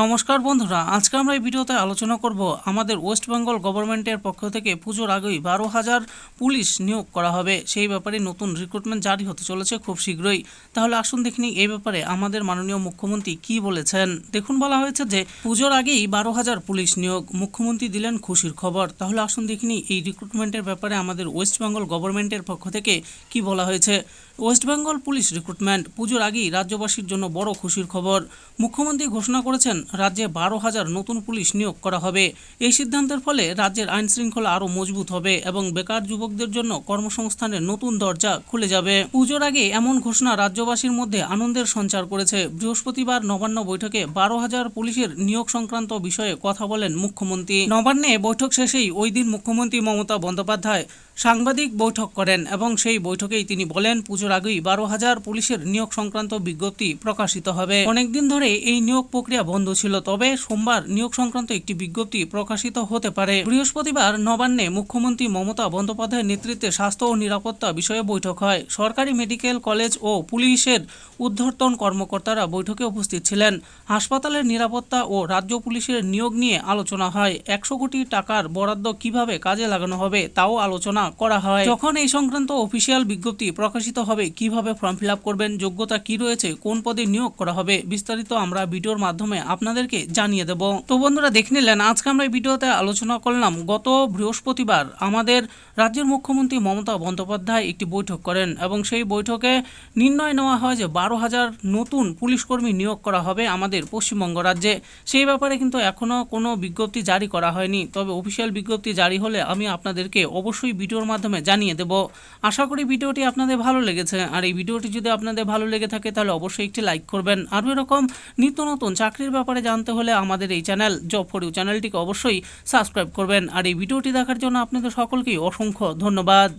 নমস্কার বন্ধুরা, আজকে আমরা এই ভিডিওতে আলোচনা করব আমাদের ওয়েস্ট বেঙ্গল গভর্নমেন্টের পক্ষ থেকে পুজোর আগেই বারো হাজার পুলিশ নিয়োগ করা হবে। সেই ব্যাপারে নতুন রিক্রুটমেন্ট জারি হতে চলেছে খুব শীঘ্রই। তাহলে আসুন দেখিনি এই ব্যাপারে আমাদের মাননীয় মুখ্যমন্ত্রী কি বলেছেন। দেখুন, বলা হয়েছে যে পুজোর আগেই বারো হাজার পুলিশ নিয়োগ। মুখ্যমন্ত্রী দিলেন খুশির খবর। তাহলে আসুন দেখিনি এই রিক্রুটমেন্টের ব্যাপারে আমাদের ওয়েস্ট বেঙ্গল গভর্নমেন্টের পক্ষ থেকে কি বলা হয়েছে। ওয়েস্ট বেঙ্গল পুলিশ রিক্রুটমেন্ট পুজোর আগেই রাজ্যবাসীর জন্য বড় খুশির খবর। মুখ্যমন্ত্রী ঘোষণা করেছেন রাজ্যে বারো হাজার নতুন পুলিশ নিয়োগ করা হবে। এই সিদ্ধান্তের ফলে রাজ্যের আইন শৃঙ্খলা আরও মজবুত হবে এবং বেকার যুবকদের জন্য কর্মসংস্থানের নতুন দরজা খুলে যাবে। পুজোর আগে এমন ঘোষণা রাজ্যবাসীর মধ্যে আনন্দের সঞ্চার করেছে। বৃহস্পতিবার নবান্ন বৈঠকে বারো হাজার পুলিশের নিয়োগ সংক্রান্ত বিষয়ে কথা বলেন মুখ্যমন্ত্রী। নবান্নে বৈঠক শেষেই ওই দিন মুখ্যমন্ত্রী মমতা বন্দ্যোপাধ্যায় সাংবাদিক বৈঠক করেন এবং সেই বৈঠকেই তিনি বলেন, পুজোর আগেই বারো হাজার পুলিশের নিয়োগ সংক্রান্ত বিজ্ঞপ্তি প্রকাশিত হবে। অনেকদিন ধরে এই নিয়োগ প্রক্রিয়া বন্ধ ছিল, তবে সোমবার নিয়োগ সংক্রান্ত একটি বিজ্ঞপ্তি প্রকাশিত হতে পারে। বৃহস্পতিবার নবান্নে মুখ্যমন্ত্রী মমতা বন্দ্যোপাধ্যায়ের নেতৃত্বে স্বাস্থ্য ও নিরাপত্তা বিষয়ে বৈঠক হয়। সরকারি মেডিকেল কলেজ ও পুলিশের ঊর্ধ্বতন কর্মকর্তারা বৈঠকে উপস্থিত ছিলেন। হাসপাতালের নিরাপত্তা ও রাজ্য পুলিশের নিয়োগ নিয়ে আলোচনা হয়। একশো কোটি টাকার বরাদ্দ কীভাবে কাজে লাগানো হবে, তাও আলোচনা করা হয়। যখন এই সংক্রান্ত অফিসিয়াল বিজ্ঞপ্তি প্রকাশিত হবে, কীভাবে ফর্ম ফিল করবেন, যোগ্যতা কি রয়েছে, কোন পদে নিয়োগ করা হবে, বিস্তারিত আমরা ভিডিওর মাধ্যমে আপনাদেরকে জানিয়ে দেব। তো বন্ধুরা, দেখে নিলেন, আজকে আমরা এই ভিডিওতে আলোচনা করলাম, গত বৃহস্পতিবার আমাদের রাজ্যের মুখ্যমন্ত্রী মমতা বন্দ্যোপাধ্যায় একটি বৈঠক করেন এবং সেই বৈঠকে নির্ণয় নেওয়া হয় যে বারো হাজার নতুন পুলিশ কর্মী নিয়োগ করা হবে আমাদের পশ্চিমবঙ্গ রাজ্যে। সেই ব্যাপারে কিন্তু এখনও কোনো বিজ্ঞপ্তি জারি করা হয়নি, তবে অফিসিয়াল বিজ্ঞপ্তি জারি হলে আমি আপনাদেরকে অবশ্যই ভিডিওর মাধ্যমে জানিয়ে দেব। আশা করি ভিডিওটি আপনাদের ভালো লেগেছে। আর এই ভিডিওটি যদি আপনাদের ভালো লেগে থাকে, তাহলে অবশ্যই একটি লাইক করবেন। আরও এরকম নিত্য নতুন চাকরির ব্যাপারে জানতে হলে আমাদের এই চ্যানেল জব ফর ইউ চ্যানেলটিকে অবশ্যই সাবস্ক্রাইব করবেন। আর এই ভিডিওটি দেখার জন্য আপনাদের সকলকেই অসংখ্য ধন্যবাদ।